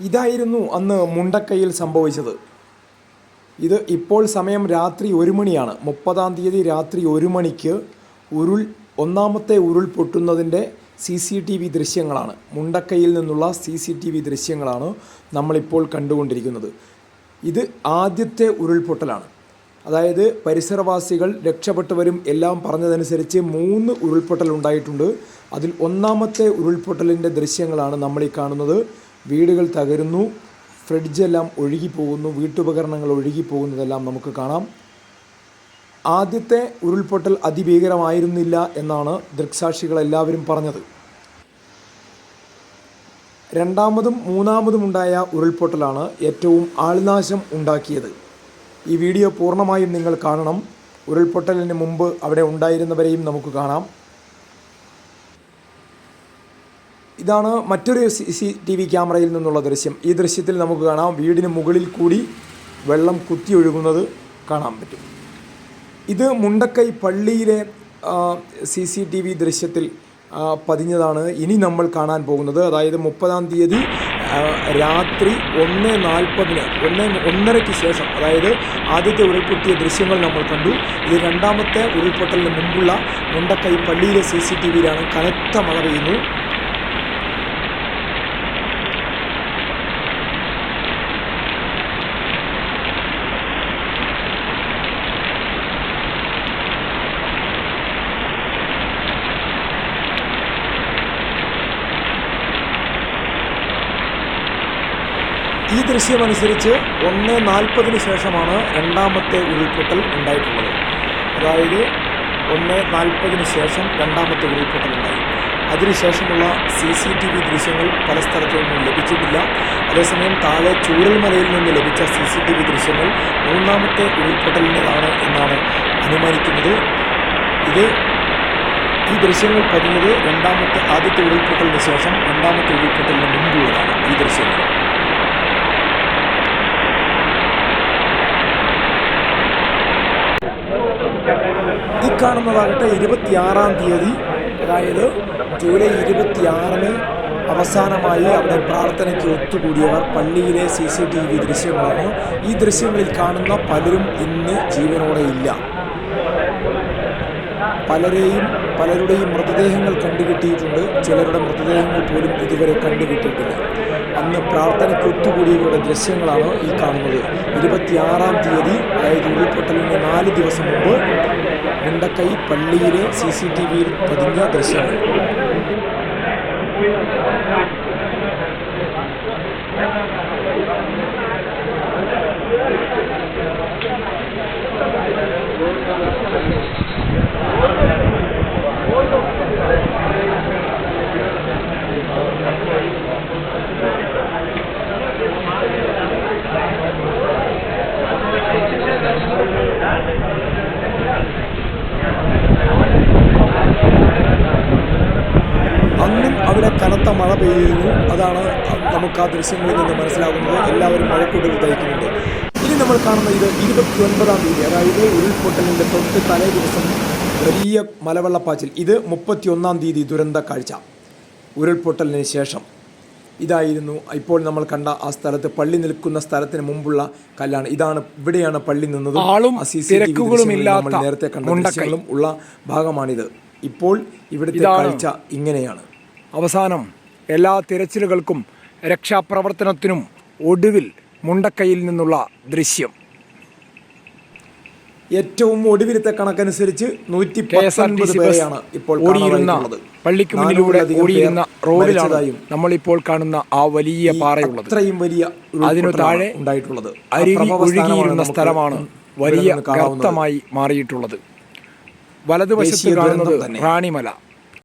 ഇതായിരുന്നു അന്ന് മുണ്ടക്കയിൽ സംഭവിച്ചത്. ഇത് ഇപ്പോൾ സമയം രാത്രി ഒരു മണിയാണ്. മുപ്പതാം തീയതി രാത്രി ഒരു മണിക്ക് ഉരുൾ ഒന്നാമത്തെ ഉരുൾ പൊട്ടുന്നതിന്റെ സി സി ടി വി ദൃശ്യങ്ങളാണ്. മുണ്ടക്കയിൽ നിന്നുള്ള സി സി ടി വി ദൃശ്യങ്ങളാണ് നമ്മളിപ്പോൾ കണ്ടുകൊണ്ടിരിക്കുന്നത്. ഇത് ആദ്യത്തെ ഉരുൾപൊട്ടലാണ് അതായത് പരിസരവാസികൾ രക്ഷപ്പെട്ടവരും എല്ലാം പറഞ്ഞതനുസരിച്ച് മൂന്ന് ഉരുൾപൊട്ടൽ ഉണ്ടായിട്ടുണ്ട്. അതിൽ ഒന്നാമത്തെ ഉരുൾപൊട്ടലിന്റെ ദൃശ്യങ്ങളാണ് നമ്മൾ ഈ കാണുന്നത്. വീടുകൾ തകരുന്നു. ഫ്രിഡ്ജെല്ലാം ഒഴുകിപ്പോകുന്നു. വീട്ടുപകരണങ്ങൾ ഒഴുകിപ്പോകുന്നതെല്ലാം നമുക്ക് കാണാം. ആദ്യത്തെ ഉരുൾപൊട്ടൽ അതിഭീകരമായിരുന്നില്ല എന്നാണ് ദൃക്സാക്ഷികളെല്ലാവരും പറഞ്ഞത്. രണ്ടാമതും മൂന്നാമതും ഉണ്ടായ ഉരുൾപൊട്ടലാണ് ഏറ്റവും ആൾനാശം ഉണ്ടാക്കിയത്. ഈ വീഡിയോ പൂർണമായും നിങ്ങൾ കാണണം. ഉരുൾപൊട്ടലിന് മുമ്പ് അവിടെ ഉണ്ടായിരുന്നവരെയും നമുക്ക് കാണാം. ഇതാണ് മറ്റൊരു സി ടി വി ക്യാമറയിൽ നിന്നുള്ള ദൃശ്യം. ഈ ദൃശ്യത്തിൽ നമുക്ക് കാണാം വീടിന് മുകളിൽ കൂടി വെള്ളം കുത്തി ഒഴുകുന്നത് കാണാൻ പറ്റും. ഇത് മുണ്ടക്കൈ പള്ളിയിലെ സി സി ടി വി ദൃശ്യത്തിൽ പതിഞ്ഞതാണ് ഇനി നമ്മൾ കാണാൻ പോകുന്നത്. അതായത് മുപ്പതാം തീയതി രാത്രി ഒന്ന് നാൽപ്പതിന് ഒന്ന് ഒന്നരയ്ക്ക് ശേഷം അതായത് ആദ്യത്തെ ഉരുൾപൊട്ടിയ ദൃശ്യങ്ങൾ നമ്മൾ കണ്ടു. ഇത് രണ്ടാമത്തെ ഉരുൾപൊട്ടലിന് മുമ്പുള്ള മുണ്ടക്കൈ പള്ളിയിലെ സി സി ടി വിയിലാണ് കനത്ത മഴ പെയ്യുന്നു. ഈ ദൃശ്യമനുസരിച്ച് ഒന്ന് നാൽപ്പതിന് ശേഷമാണ് രണ്ടാമത്തെ ഉരുൾപൊട്ടൽ ഉണ്ടായിട്ടുള്ളത്. അതായത് ഒന്ന് നാൽപ്പതിന് ശേഷം രണ്ടാമത്തെ ഉരുൾപൊട്ടൽ ഉണ്ടായി. അതിനുശേഷമുള്ള സി സി ടി വി ദൃശ്യങ്ങൾ പല സ്ഥലത്തു നിന്നും ലഭിച്ചിട്ടില്ല. അതേസമയം താഴെ ചൂരൽമലയിൽ നിന്ന് ലഭിച്ച സി സി ടി വി ദൃശ്യങ്ങൾ മൂന്നാമത്തെ ഉരുൾപൊട്ടലിന്റെതാണ് എന്നാണ് അനുമാനിക്കുന്നത്. ഇത് ഈ ദൃശ്യങ്ങൾ പതിഞ്ഞത് രണ്ടാമത്തെ ആദ്യത്തെ ഉരുൾപൊട്ടലിന് ശേഷം രണ്ടാമത്തെ ഉരുൾപൊട്ടലിന് മുമ്പുള്ളതാണ് ഈ ദൃശ്യങ്ങൾ ഈ കാണുന്നതാകട്ടെ ഇരുപത്തിയാറാം തീയതി. അതായത് ജൂലൈ ഇരുപത്തിയാറിന് അവസാനമായി അവിടെ പ്രാർത്ഥനയ്ക്ക് ഒത്തുകൂടിയവർ പള്ളിയിലെ സി സി ടി വി ദൃശ്യങ്ങളാണ്. ഈ ദൃശ്യങ്ങളിൽ കാണുന്ന പലരും ഇന്ന് ജീവനോടെ ഇല്ല. പലരെയും പലരുടെയും മൃതദേഹങ്ങൾ കണ്ടുകിട്ടിയിട്ടുണ്ട്. ചിലരുടെ മൃതദേഹങ്ങൾ പോലും ഇതുവരെ കണ്ടുകിട്ടിയിട്ടില്ല. അന്ന് പ്രാർത്ഥനയ്ക്ക് ഒത്തുകൂടിയവരുടെ ദൃശ്യങ്ങളാണ് ഈ കാണുന്നത്. ഇരുപത്തിയാറാം തീയതി അതായത് ഉരുൾപൊട്ടലിന് നാല് ദിവസം മുമ്പ് മുണ്ടക്കൈ പള്ളിയിലെ സി സി ടി വിയിൽ പതിഞ്ഞ ദൃശ്യങ്ങൾ അന്നും അവിടെ കനത്ത മഴ പെയ്യുന്നു. അതാണ് നമുക്ക് ആ ദൃശ്യങ്ങളിൽ നിന്ന് മനസ്സിലാകുന്നത്. എല്ലാവരും മഴക്കൂട്ടുകൾ തയ്ക്കുന്നുണ്ട് ഇനി നമ്മൾ കാണുന്ന ഇത് ഇരുപത്തി ഒൻപതാം തീയതി അതായത് ഉരുൾപൊട്ടലിന്റെ തൊട്ട് തലേ ദിവസം വലിയ മലവെള്ളപ്പാച്ചിൽ. ഇത് മുപ്പത്തി ഒന്നാം തീയതി ദുരന്ത കാഴ്ച. ഉരുൾപൊട്ടലിന് ശേഷം. ഇതായിരുന്നു ഇപ്പോൾ നമ്മൾ കണ്ട ആ സ്ഥലത്ത്. പള്ളി നിൽക്കുന്ന സ്ഥലത്തിന് മുമ്പുള്ള കല്ലാണ്. ഇതാണ് ഇവിടെയാണ് പള്ളി നിന്നത്. ആളും നമ്മൾ നേരത്തെ കണ്ട ദൃശ്യങ്ങളും ഉള്ള ഭാഗമാണിത്. ഇപ്പോൾ ഇവിടുത്തെ കാഴ്ച ഇങ്ങനെയാണ്. അവസാനം എല്ലാ തിരച്ചിലുകൾക്കും രക്ഷാപ്രവർത്തനത്തിനും ഒടുവിൽ മുണ്ടക്കയിൽ നിന്നുള്ള ദൃശ്യം. ഏറ്റവും ഒടുവിലത്തെ കണക്കനുസരിച്ച് നൂറ്റി പേരെയാണ് ഇപ്പോൾ ഓടിയിരുന്ന പള്ളിക്ക് മുന്നിലൂടെ ഓടിയിരുന്ന റോഡിലായും നമ്മൾ ഇപ്പോൾ നമ്മളിപ്പോൾ കാണുന്ന ആ വലിയ പാറയുള്ളത്. അത്രയും വലിയ അതിനു താഴെ ഉണ്ടായിട്ടുള്ളത്. അരുവി ഒഴുകിയിരുന്ന സ്ഥലമാണ് വലിയ. ഗർത്തമായി മാറിയിട്ടുള്ളത്. വലതുവശത്ത് കാണുന്നത്. റാണിമല.